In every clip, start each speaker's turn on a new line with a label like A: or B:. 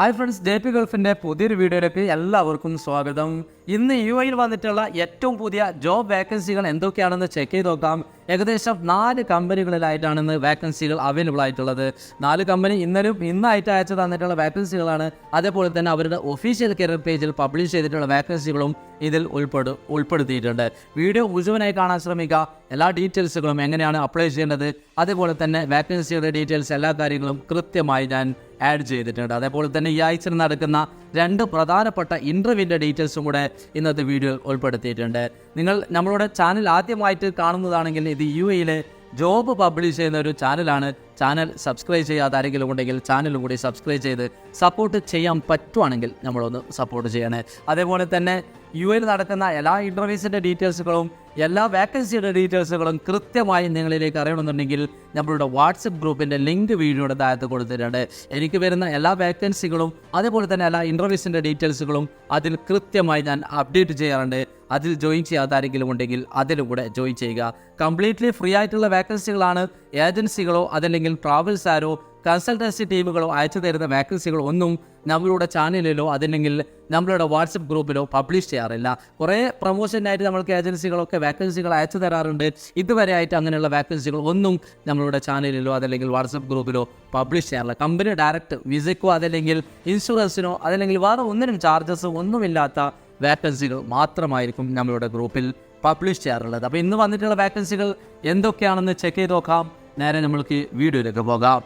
A: hi friends J P ഗൾഫിൻ്റെ പുതിയൊരു വീഡിയോയിലേക്ക് എല്ലാവർക്കും സ്വാഗതം ഇന്ന് യു എയിൽ വന്നിട്ടുള്ള ഏറ്റവും പുതിയ ജോബ് വേക്കൻസികൾ എന്തൊക്കെയാണെന്ന് ചെക്ക് ചെയ്ത് നോക്കാം ഏകദേശം നാല് കമ്പനികളിലായിട്ടാണ് ഇന്ന് വേക്കൻസികൾ അവൈലബിൾ ആയിട്ടുള്ളത് നാല് കമ്പനി ഇന്നലും ഇന്നായിട്ട് അയച്ചു തന്നിട്ടുള്ള വേക്കൻസികളാണ് അതേപോലെ തന്നെ അവരുടെ ഒഫീഷ്യൽ കരിയർ പേജിൽ പബ്ലിഷ് ചെയ്തിട്ടുള്ള വേക്കൻസികളും ഇതിൽ ഉൾപ്പെടു ഉൾപ്പെടുത്തിയിട്ടുണ്ട് വീഡിയോ മുഴുവനായി കാണാൻ ശ്രമിക്കുക എല്ലാ ഡീറ്റെയിൽസുകളും എങ്ങനെയാണ് അപ്ലൈ ചെയ്യേണ്ടത് അതേപോലെ തന്നെ വേക്കൻസിയുടെ ഡീറ്റെയിൽസ് എല്ലാ കാര്യങ്ങളും കൃത്യമായി ഞാൻ ആഡ് ചെയ്തിട്ടുണ്ട് അതേപോലെ തന്നെ ഈ ആഴ്ച നടക്കുന്ന രണ്ട് പ്രധാനപ്പെട്ട ഇൻ്റർവ്യൂവിൻ്റെ ഡീറ്റെയിൽസും കൂടെ ഇന്നത്തെ വീഡിയോയിൽ ഉൾപ്പെടുത്തിയിട്ടുണ്ട് നിങ്ങൾ നമ്മളുടെ ചാനൽ ആദ്യമായിട്ട് കാണുന്നതാണെങ്കിൽ ഇത് യു എയിലെ ജോബ് പബ്ലിഷ് ചെയ്യുന്ന ഒരു ചാനലാണ് ചാനൽ സബ്സ്ക്രൈബ് ചെയ്യാതെ ആരെങ്കിലും ഉണ്ടെങ്കിൽ ചാനലും കൂടി സബ്സ്ക്രൈബ് ചെയ്ത് സപ്പോർട്ട് ചെയ്യാൻ പറ്റുവാണെങ്കിൽ നമ്മളൊന്ന് സപ്പോർട്ട് ചെയ്യണേ അതേപോലെ തന്നെ യു എൽ നടക്കുന്ന എല്ലാ ഇൻ്റർവ്യൂസിൻ്റെ ഡീറ്റെയിൽസുകളും എല്ലാ വേക്കൻസിയുടെ ഡീറ്റെയിൽസുകളും കൃത്യമായി നിങ്ങളിലേക്ക് അറിയണമെന്നുണ്ടെങ്കിൽ നമ്മളുടെ വാട്സപ്പ് ഗ്രൂപ്പിൻ്റെ ലിങ്ക് വീഡിയോയുടെ താഴത്ത് കൊടുത്തിട്ടുണ്ട് എനിക്ക് വരുന്ന എല്ലാ വേക്കൻസികളും അതേപോലെ തന്നെ എല്ലാ ഇൻ്റർവ്യൂസിൻ്റെ ഡീറ്റെയിൽസുകളും അതിൽ കൃത്യമായി ഞാൻ അപ്ഡേറ്റ് ചെയ്യാറുണ്ട് അതിൽ ജോയിൻ ചെയ്യാത്ത ആരെങ്കിലും ഉണ്ടെങ്കിൽ അതിലൂടെ ജോയിൻ ചെയ്യുക കംപ്ലീറ്റ്ലി ഫ്രീ ആയിട്ടുള്ള വേക്കൻസികളാണ് ഏജൻസികളോ അതല്ലെങ്കിൽ അല്ലെങ്കിൽ ട്രാവൽസാരോ കൺസൾട്ടൻസി ടീമുകളോ അയച്ചു തരുന്ന വാക്കൻസികൾ ഒന്നും നമ്മളുടെ ചാനലിലോ അതല്ലെങ്കിൽ നമ്മളുടെ വാട്സപ്പ് ഗ്രൂപ്പിലോ പബ്ലിഷ് ചെയ്യാറില്ല കുറേ പ്രൊമോഷനായിട്ട് നമ്മൾക്ക് ഏജൻസികളൊക്കെ വാക്കൻസികൾ അയച്ചു തരാറുണ്ട് ഇതുവരെ ആയിട്ട് അങ്ങനെയുള്ള വാക്കൻസികൾ ഒന്നും നമ്മളുടെ ചാനലിലോ അതല്ലെങ്കിൽ വാട്സപ്പ് ഗ്രൂപ്പിലോ പബ്ലിഷ് ചെയ്യാറില്ല കമ്പനി ഡയറക്റ്റ് വിസയ്ക്കോ അതല്ലെങ്കിൽ ഇൻഷുറൻസിനോ അതല്ലെങ്കിൽ വേറെ ഒന്നിനും ചാർജസ് ഒന്നുമില്ലാത്ത വാക്കൻസികൾ മാത്രമായിരിക്കും നമ്മളുടെ ഗ്രൂപ്പിൽ പബ്ലിഷ് ചെയ്യാറുള്ളത് അപ്പോൾ ഇന്ന് വന്നിട്ടുള്ള വാക്കൻസികൾ എന്തൊക്കെയാണെന്ന് ചെക്ക് ചെയ്ത് നോക്കാം നേരെ നമ്മൾക്ക് വീഡിയോയിലേക്ക് പോകാം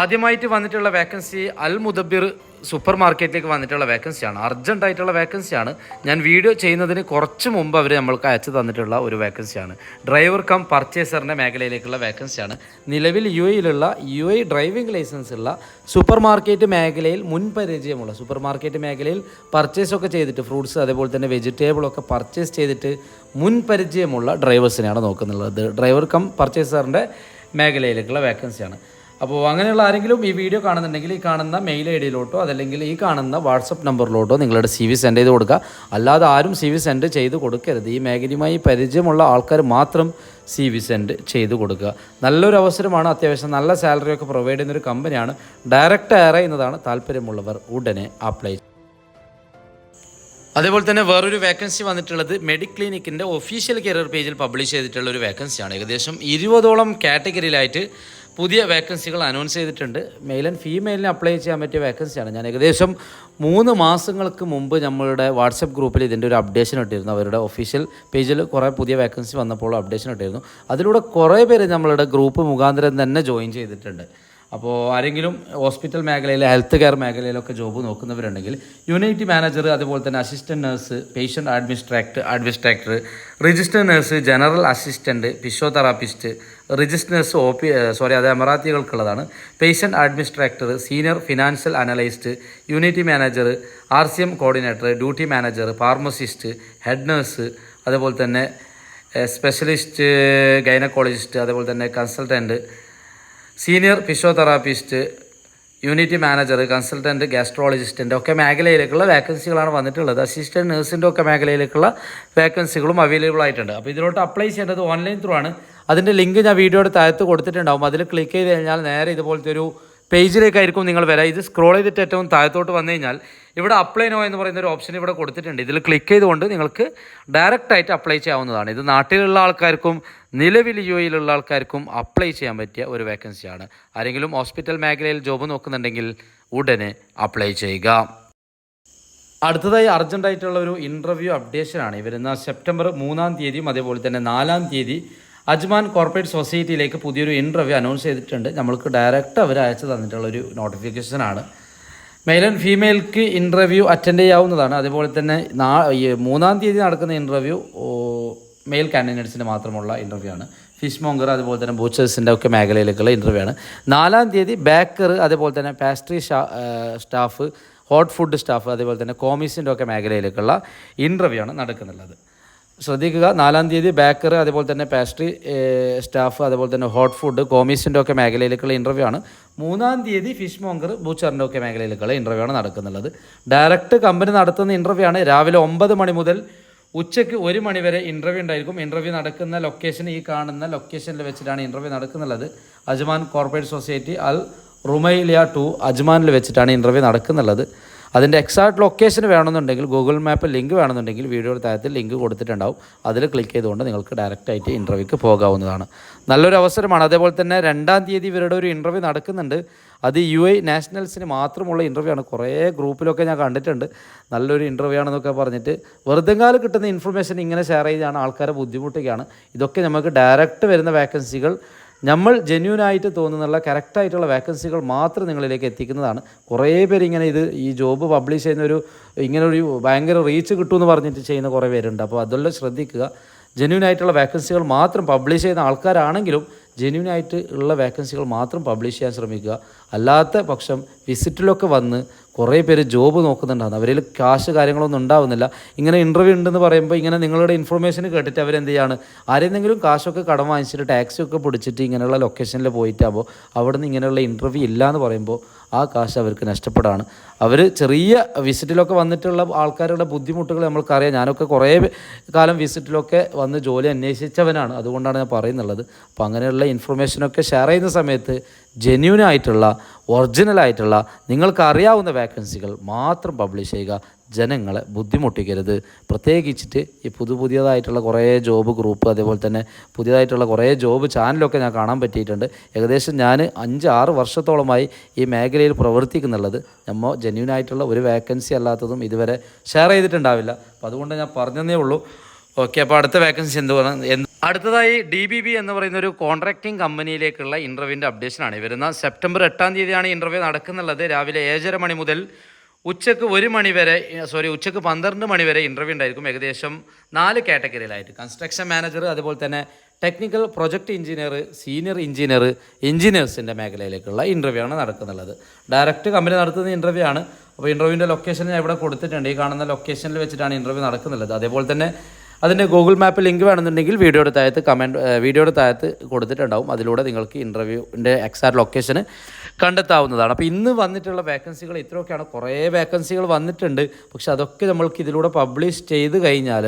B: ആദ്യമായിട്ട് വന്നിട്ടുള്ള വേക്കൻസി അൽ മുദബിർ സൂപ്പർ മാർക്കറ്റിലേക്ക് വന്നിട്ടുള്ള വേക്കൻസിയാണ് അർജൻറ്റ് ആയിട്ടുള്ള വേക്കൻസിയാണ് ഞാൻ വീഡിയോ ചെയ്യുന്നതിന് കുറച്ച് മുമ്പ് അവർ നമ്മൾക്ക് അയച്ചു തന്നിട്ടുള്ള ഒരു വേക്കൻസിയാണ് ഡ്രൈവർ കം പർച്ചേസറിൻ്റെ മേഖലയിലേക്കുള്ള വേക്കൻസിയാണ് നിലവിൽ യു എയിലുള്ള യു എ ഡ്രൈവിംഗ് ലൈസൻസ് ഉള്ള സൂപ്പർ മാർക്കറ്റ് മേഖലയിൽ മുൻപരിചയമുള്ള സൂപ്പർ മാർക്കറ്റ് മേഖലയിൽ പർച്ചേസൊക്കെ ചെയ്തിട്ട് ഫ്രൂട്ട്സ് അതേപോലെ തന്നെ വെജിറ്റബിളൊക്കെ പർച്ചേസ് ചെയ്തിട്ട് മുൻപരിചയമുള്ള ഡ്രൈവേഴ്സിനെയാണ് നോക്കുന്നുള്ളത് ഡ്രൈവർ കം പർച്ചേസറിൻ്റെ മേഖലയിലേക്കുള്ള വേക്കൻസിയാണ് അപ്പോൾ അങ്ങനെയുള്ള ആരെങ്കിലും ഈ വീഡിയോ കാണുന്നുണ്ടെങ്കിൽ ഈ കാണുന്ന മെയിൽ ഐ ഡിയിലോട്ടോ അതല്ലെങ്കിൽ ഈ കാണുന്ന വാട്സപ്പ് നമ്പറിലോട്ടോ നിങ്ങളുടെ സി വി സെൻഡ് ചെയ്ത് കൊടുക്കുക അല്ലാതെ ആരും സി വി സെൻഡ് ചെയ്ത് കൊടുക്കരുത് ഈ മേഖലയുമായി പരിചയമുള്ള ആൾക്കാർ മാത്രം സി വി സെൻഡ് ചെയ്ത് കൊടുക്കുക നല്ലൊരു അവസരമാണ് അത്യാവശ്യം നല്ല സാലറിയൊക്കെ പ്രൊവൈഡ് ചെയ്യുന്നൊരു കമ്പനിയാണ് ഡയറക്റ്റ് എയർ ചെയ്യുന്നതാണ് താല്പര്യമുള്ളവർ ഉടനെ അപ്ലൈ അതേപോലെ തന്നെ വേറൊരു വേക്കൻസി വന്നിട്ടുള്ളത് മെഡിക് ഒഫീഷ്യൽ കരിയർ പേജിൽ പബ്ലിഷ് ചെയ്തിട്ടുള്ള ഒരു വേക്കൻസിയാണ് ഏകദേശം ഇരുപതോളം കാറ്റഗറിയിലായിട്ട് പുതിയ വേക്കൻസികൾ അനൗൺസ് ചെയ്തിട്ടുണ്ട് മെയിൽ ആൻഡ് ഫീമെയിലിന് അപ്ലൈ ചെയ്യാൻ പറ്റിയ വേക്കൻസിയാണ് ഞാൻ ഏകദേശം മൂന്ന് മാസങ്ങൾക്ക് മുമ്പ് നമ്മളുടെ വാട്സപ്പ് ഗ്രൂപ്പിൽ ഇതിൻ്റെ ഒരു അപ്ഡേഷൻ ഇട്ടിരുന്നു അവരുടെ ഒഫീഷ്യൽ പേജിൽ കുറേ പുതിയ വേക്കൻസി വന്നപ്പോൾ അപ്ഡേഷൻ ഇട്ടിരുന്നു അതിലൂടെ കുറേ പേര് നമ്മളുടെ ഗ്രൂപ്പ് മുഖാന്തരം തന്നെ ജോയിൻ ചെയ്തിട്ടുണ്ട് അപ്പോൾ ആരെങ്കിലും ഹോസ്പിറ്റൽ മേഖലയിൽ ഹെൽത്ത് കെയർ മേഖലയിലൊക്കെ ജോബ് നോക്കുന്നവരുണ്ടെങ്കിൽ യൂണിറ്റി മാനേജർ അതുപോലെ തന്നെ assistant nurse patient administrator administrator register nurse general assistant physiotherapist register nurse O P sorry അത് അമറാത്തികൾക്കുള്ളതാണ് patient administrator senior financial analyst unit manager R C M coordinator duty manager pharmacist head nurse അതുപോലെ തന്നെ specialist gynaecologist അതുപോലെ തന്നെ consultant senior physiotherapist unit manager consultant ഗാസ്ട്രോളജിസ്റ്റിൻ്റെ ഒക്കെ മേഖലയിലേക്കുള്ള വേക്കൻസികളാണ് വന്നിട്ടുള്ളത് അസിസ്റ്റൻറ്റ് നഴ്സിൻ്റെ ഒക്കെ മേഖലയിലേക്കുള്ള വേക്കൻസികളും അവൈലബിൾ ആയിട്ടുണ്ട് അപ്പോൾ ഇതിലോട്ട് അപ്ലൈ ചെയ്യേണ്ടത് ഓൺലൈൻ ത്രൂ ആണ് അതിൻ്റെ ലിങ്ക് ഞാൻ വീഡിയോയുടെ താഴത്ത് കൊടുത്തിട്ടുണ്ടാവും അതിൽ ക്ലിക്ക് ചെയ്ത് കഴിഞ്ഞാൽ നേരെ ഇതുപോലത്തെ ഒരു പേജിലേക്കായിരിക്കും നിങ്ങൾ വരാം ഇത് സ്ക്രോൾ ചെയ്തിട്ട് ഏറ്റവും താഴത്തോട്ട് വന്നു കഴിഞ്ഞാൽ ഇവിടെ അപ്ലൈ നോ എന്ന് പറയുന്ന ഒരു ഓപ്ഷൻ ഇവിടെ കൊടുത്തിട്ടുണ്ട് ഇതിൽ ക്ലിക്ക് ചെയ്തുകൊണ്ട് നിങ്ങൾക്ക് ഡയറക്റ്റായിട്ട് അപ്ലൈ ചെയ്യാവുന്നതാണ് ഇത് നാട്ടിലുള്ള ആൾക്കാർക്കും നിലവിൽ യു എയിലുള്ള ആൾക്കാർക്കും അപ്ലൈ ചെയ്യാൻ പറ്റിയ ഒരു വേക്കൻസിയാണ് ആരെങ്കിലും ഹോസ്പിറ്റൽ മേഖലയിൽ ജോബ് നോക്കുന്നുണ്ടെങ്കിൽ ഉടനെ അപ്ലൈ ചെയ്യുക അടുത്തതായി അർജൻറ്റായിട്ടുള്ള ഒരു ഇൻ്റർവ്യൂ അപ്ഡേഷനാണ് വരുന്ന സെപ്റ്റംബർ മൂന്നാം തീയതിയും അതേപോലെ തന്നെ നാലാം തീയതി അജ്മാൻ കോർപ്പറേറ്റ് സൊസൈറ്റിയിലേക്ക് പുതിയൊരു ഇൻ്റർവ്യൂ അനൗൺസ് ചെയ്തിട്ടുണ്ട് നമ്മൾക്ക് ഡയറക്റ്റ് അവർ അയച്ചു തന്നിട്ടുള്ള ഒരു നോട്ടിഫിക്കേഷനാണ് മെയിൽ ആൻഡ് ഫീമെയിൽക്ക് ഇൻ്റർവ്യൂ അറ്റൻഡ് ചെയ്യാവുന്നതാണ് അതുപോലെ തന്നെ നാ മൂന്നാം തീയതി നടക്കുന്ന ഇൻ്റർവ്യൂ മെയിൽ കാൻഡിഡേറ്റ്സിന് മാത്രമുള്ള ഇൻ്റർവ്യൂ ആണ് ഫിഷ് മോങ്കർ അതുപോലെ തന്നെ ബൂച്ചേഴ്സിൻ്റെ ഒക്കെ മേഖലയിലേക്കുള്ള ഇൻ്റർവ്യൂ ആണ് നാലാം തീയതി ബേക്കർ അതുപോലെ തന്നെ pastry staff hot food staff അതുപോലെ തന്നെ കോമീസിൻ്റെ ഒക്കെ മേഖലയിലേക്കുള്ള ഇൻ്റർവ്യൂ ആണ് നടക്കുന്നുള്ളത് ശ്രദ്ധിക്കുക നാലാം തീയതി ബേക്കറി അതേപോലെ തന്നെ പാസ്ട്രി സ്റ്റാഫ് അതേപോലെ തന്നെ ഹോട്ട് ഫുഡ് കോമീസിൻ്റെ ഒക്കെ മേഖലയിലേക്കുള്ള ഇൻ്റർവ്യൂ ആണ് മൂന്നാം തീയതി ഫിഷ് മോങ്കർ ബൂച്ചറിൻ്റെ ഒക്കെ മേഖലയിലേക്കുള്ള ഇൻ്റർവ്യൂ ആണ് നടക്കുന്നുള്ളത് ഡയറക്റ്റ് കമ്പനി നടത്തുന്ന ഇൻ്റർവ്യൂ ആണ് രാവിലെ ഒമ്പത് മണി മുതൽ ഉച്ചയ്ക്ക് ഒരു മണി വരെ ഇൻ്റർവ്യൂ ഉണ്ടായിരിക്കും ഇൻ്റർവ്യൂ നടക്കുന്ന ലൊക്കേഷൻ ഈ കാണുന്ന ലൊക്കേഷനിൽ വെച്ചിട്ടാണ് ഇൻ്റർവ്യൂ നടക്കുന്നുള്ളത് Ajman corporate society Al Rumailiya two അജ്മാനിൽ വെച്ചിട്ടാണ് ഇൻ്റർവ്യൂ നടക്കുന്നുള്ളത് അതിൻ്റെ എക്സാക്ട് ലൊക്കേഷൻ വേണമെന്നുണ്ടെങ്കിൽ ഗൂഗിൾ മാപ്പ് ലിങ്ക് വേണമെന്നുണ്ടെങ്കിൽ വീഡിയോയുടെ താഴത്തിൽ ലിങ്ക് കൊടുത്തിട്ടുണ്ടാവും അതിൽ ക്ലിക്ക് ചെയ്തുകൊണ്ട് നിങ്ങൾക്ക് ഡയറക്റ്റായിട്ട് ഇൻ്റർവ്യൂക്ക് പോകാവുന്നതാണ് നല്ലൊരു അവസരമാണ് അതേപോലെ തന്നെ രണ്ടാം തീയതി ഇവരുടെ ഒരു ഇൻ്റർവ്യൂ നടക്കുന്നുണ്ട് അത് യു ഐ നാഷണൽസിന് മാത്രമുള്ള ഇൻ്റർവ്യൂ ആണ് കുറേ ഗ്രൂപ്പിലൊക്കെ ഞാൻ കണ്ടിട്ടുണ്ട് നല്ലൊരു ഇൻ്റർവ്യൂ ആണെന്നൊക്കെ പറഞ്ഞിട്ട് വെറുതെ കാലം കിട്ടുന്ന ഇൻഫർമേഷൻ ഇങ്ങനെ ഷെയർ ചെയ്താണ് ആൾക്കാരെ ബുദ്ധിമുട്ടുകയാണ് ഇതൊക്കെ നമുക്ക് ഡയറക്റ്റ് വരുന്ന വേക്കൻസികൾ നമ്മൾ ജെന്യൂനായിട്ട് തോന്നുന്നുള്ള കറക്റ്റായിട്ടുള്ള വേക്കൻസികൾ മാത്രം നിങ്ങളിലേക്ക് എത്തിക്കുന്നതാണ് കുറേ പേര് ഇങ്ങനെ ഇത് ഈ ജോബ് പബ്ലിഷ് ചെയ്യുന്ന ഒരു ഇങ്ങനെ ഒരു ഭയങ്കര റീച്ച് കിട്ടുമെന്ന് പറഞ്ഞിട്ട് ചെയ്യുന്ന കുറേ പേരുണ്ട് അപ്പോൾ അതെല്ലാം ശ്രദ്ധിക്കുക ജെന്യൂൻ ആയിട്ടുള്ള വേക്കൻസികൾ മാത്രം പബ്ലിഷ് ചെയ്യുന്ന ആൾക്കാരാണെങ്കിലും ജെന്യൂൻ ആയിട്ട് ഉള്ള വേക്കൻസികൾ മാത്രം പബ്ലിഷ് ചെയ്യാൻ ശ്രമിക്കുക അല്ലാത്ത പക്ഷം വിസിറ്റിലൊക്കെ വന്ന് കുറേ പേര് ജോബ് നോക്കുന്നുണ്ടാകുന്നു അവരിൽ കാശ് കാര്യങ്ങളൊന്നും ഉണ്ടാവുന്നില്ല ഇങ്ങനെ ഇൻ്റർവ്യൂ ഉണ്ടെന്ന് പറയുമ്പോൾ ഇങ്ങനെ നിങ്ങളുടെ ഇൻഫർമേഷൻ കേട്ടിട്ട് അവരെന്ത് ചെയ്യാണ് ആരെന്തെങ്കിലും കാശൊക്കെ കടം വാങ്ങിച്ചിട്ട് ടാക്സി ഒക്കെ പിടിച്ചിട്ട് ഇങ്ങനെയുള്ള ലൊക്കേഷനിൽ പോയിട്ടാകുമ്പോൾ അവിടെ നിന്ന് ഇങ്ങനെയുള്ള ഇൻ്റർവ്യൂ ഇല്ല എന്ന് പറയുമ്പോൾ ആ കാശ് അവർക്ക് നഷ്ടപ്പെടാണ് അവർ ചെറിയ വിസിറ്റിലൊക്കെ വന്നിട്ടുള്ള ആൾക്കാരുടെ ബുദ്ധിമുട്ടുകൾ നമ്മൾക്കറിയാം ഞാനൊക്കെ കുറേ കാലം വിസിറ്റിലൊക്കെ വന്ന് ജോലി അന്വേഷിച്ചവനാണ് അതുകൊണ്ടാണ് ഞാൻ പറയുന്നുള്ളത് അപ്പോൾ അങ്ങനെയുള്ള ഇൻഫർമേഷനൊക്കെ ഷെയർ ചെയ്യുന്ന സമയത്ത് ജെന്യൂനായിട്ടുള്ള ആയിട്ടുള്ള ഒറിജിനൽ ആയിട്ടുള്ള നിങ്ങൾക്ക് അറിയാവുന്ന വേക്കൻസികൾ മാത്രം പബ്ലിഷ് ചെയ്യുക ജനങ്ങളെ ബുദ്ധിമുട്ടിക്കരുത് പ്രത്യേകിച്ചിട്ട് ഈ പുതു പുതിയതായിട്ടുള്ള കുറേ ജോബ് ഗ്രൂപ്പ് അതേപോലെ തന്നെ പുതിയതായിട്ടുള്ള കുറേ ജോബ് ചാനലൊക്കെ ഞാൻ കാണാൻ പറ്റിയിട്ടുണ്ട് ഏകദേശം ഞാൻ അഞ്ച് ആറ് വർഷത്തോളമായി ഈ മേഖലയിൽ പ്രവർത്തിക്കുന്നുള്ളത് നമ്മൾ ജെന്യൂനായിട്ടുള്ള ഒരു വേക്കൻസി അല്ലാത്തതും ഇതുവരെ ഷെയർ ചെയ്തിട്ടുണ്ടാവില്ല അപ്പോൾ അതുകൊണ്ട് ഞാൻ പറഞ്ഞതേ ഉള്ളൂ ഓക്കെ അപ്പോൾ അടുത്ത വേക്കൻസി എന്ത് എന്ത് അടുത്തതായി ഡി ബി ബി എന്ന് പറയുന്ന ഒരു കോൺട്രാക്ടിങ് കമ്പനിയിലേക്കുള്ള ഇൻ്റർവ്യൂവിൻ്റെ അപ്ഡേഷനാണ് വരുന്ന സെപ്റ്റംബർ എട്ടാം തീയതിയാണ് ഇൻ്റർവ്യൂ നടക്കുന്നുള്ളത് രാവിലെ ഏഴര മണി മുതൽ ഉച്ചക്ക് ഒരു മണിവരെ സോറി ഉച്ചക്ക് പന്ത്രണ്ട് മണിവരെ ഇൻ്റർവ്യൂ ഉണ്ടായിരിക്കും ഏകദേശം നാല് കാറ്റഗറിയിലായിരിക്കും കൺസ്ട്രക്ഷൻ മാനേജർ അതുപോലെ തന്നെ technical project engineer senior engineer എഞ്ചിനീയേഴ്സിൻ്റെ മേഖലയിലേക്കുള്ള ഇൻ്റർവ്യൂ ആണ് നടക്കുന്നുള്ളത് ഡയറക്റ്റ് കമ്പനി നടത്തുന്ന ഇൻ്റർവ്യൂ ആണ് അപ്പോൾ ഇൻ്റർവ്യൂവിൻ്റെ ലൊക്കേഷൻ ഞാൻ ഇവിടെ കൊടുത്തിട്ടുണ്ട് ഈ കാണുന്ന ലൊക്കേഷനിൽ വെച്ചിട്ടാണ് ഇൻ്റർവ്യൂ നടക്കുന്നുള്ളത് അതേപോലെ തന്നെ അതിൻ്റെ ഗൂഗിൾ മാപ്പ് ലിങ്ക് വേണമെന്നുണ്ടെങ്കിൽ വീഡിയോയുടെ താഴത്ത് കമൻറ്റ് വീഡിയോയുടെ താഴത്ത് കൊടുത്തിട്ടുണ്ടാവും അതിലൂടെ നിങ്ങൾക്ക് ഇൻ്റർവ്യൂവിൻ്റെ എക്സാക്ട് ലൊക്കേഷന് കണ്ടെത്താവുന്നതാണ് അപ്പോൾ ഇന്ന് വന്നിട്ടുള്ള വേക്കൻസികൾ ഇത്രയൊക്കെയാണ് കുറേ വേക്കൻസികൾ വന്നിട്ടുണ്ട് പക്ഷെ അതൊക്കെ നമ്മൾക്ക് ഇതിലൂടെ പബ്ലിഷ് ചെയ്ത് കഴിഞ്ഞാൽ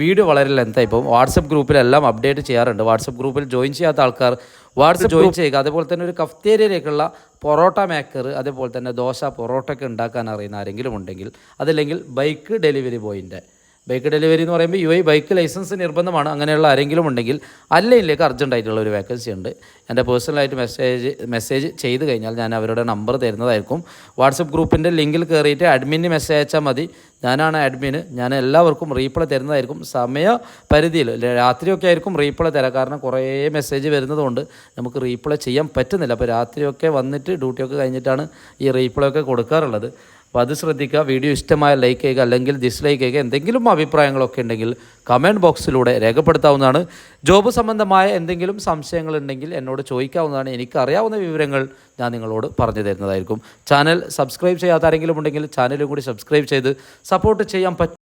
B: വീഡിയോ വളരെ ലെങ്തായി ഇപ്പം വാട്സപ്പ് ഗ്രൂപ്പിലെല്ലാം അപ്ഡേറ്റ് ചെയ്യാറുണ്ട് വാട്സപ്പ് ഗ്രൂപ്പിൽ ജോയിൻ ചെയ്യാത്ത ആൾക്കാർ വാട്സപ്പ് ജോയിൻ ചെയ്യുക അതേപോലെ തന്നെ ഒരു കഫ്തേരിയയിലേക്കുള്ള പൊറോട്ട മേക്കർ അതേപോലെ തന്നെ ദോശ പൊറോട്ട ഉണ്ടാക്കാൻ അറിയുന്ന ആരെങ്കിലും ഉണ്ടെങ്കിൽ അതല്ലെങ്കിൽ ബൈക്ക് ഡെലിവറി ബോയിൻ്റെ ബൈക്ക് ഡെലിവറി എന്ന് പറയുമ്പോൾ യു ഐ ബൈക്ക് ലൈസൻസ് നിർബന്ധമാണ് അങ്ങനെയുള്ള ആരെങ്കിലും ഉണ്ടെങ്കിൽ അല്ലയിലേക്ക് അർജൻറ്റായിട്ടുള്ള ഒരു വേക്കൻസി ഉണ്ട് എൻ്റെ പേഴ്സണലായിട്ട് മെസ്സേജ് മെസ്സേജ് ചെയ്ത് കഴിഞ്ഞാൽ ഞാൻ അവരുടെ നമ്പർ തരുന്നതായിരിക്കും വാട്സപ്പ് ഗ്രൂപ്പിൻ്റെ ലിങ്കിൽ കയറിയിട്ട് അഡ്മിന് മെസ്സേജ് അയച്ചാൽ മതി ഞാനാണ് അഡ്മിന് ഞാൻ എല്ലാവർക്കും റീപ്ലൈ തരുന്നതായിരിക്കും സമയ പരിധിയിൽ രാത്രിയൊക്കെ ആയിരിക്കും റീപ്ലൈ തരാം കാരണം കുറേ മെസ്സേജ് വരുന്നതുകൊണ്ട് നമുക്ക് റീപ്ലൈ ചെയ്യാൻ പറ്റുന്നില്ല അപ്പോൾ രാത്രിയൊക്കെ വന്നിട്ട് ഡ്യൂട്ടിയൊക്കെ കഴിഞ്ഞിട്ടാണ് ഈ റീപ്ലൈ ഒക്കെ കൊടുക്കാറുള്ളത് അപ്പോൾ അത് ശ്രദ്ധിക്കുക വീഡിയോ ഇഷ്ടമായ ലൈക്ക് ചെയ്യുക അല്ലെങ്കിൽ ഡിസ്ലൈക്ക് ചെയ്യുക എന്തെങ്കിലും അഭിപ്രായങ്ങളൊക്കെ ഉണ്ടെങ്കിൽ കമൻറ്റ് ബോക്സിലൂടെ രേഖപ്പെടുത്താവുന്നതാണ് ജോബ് സംബന്ധമായ എന്തെങ്കിലും സംശയങ്ങളുണ്ടെങ്കിൽ എന്നോട് ചോദിക്കാവുന്നതാണ് എനിക്കറിയാവുന്ന വിവരങ്ങൾ ഞാൻ നിങ്ങളോട് പറഞ്ഞു തരുന്നതായിരിക്കും ചാനൽ സബ്സ്ക്രൈബ് ചെയ്യാത്ത ആരെങ്കിലും ഉണ്ടെങ്കിൽ ചാനലും കൂടി സബ്സ്ക്രൈബ് ചെയ്ത് സപ്പോർട്ട് ചെയ്യാൻ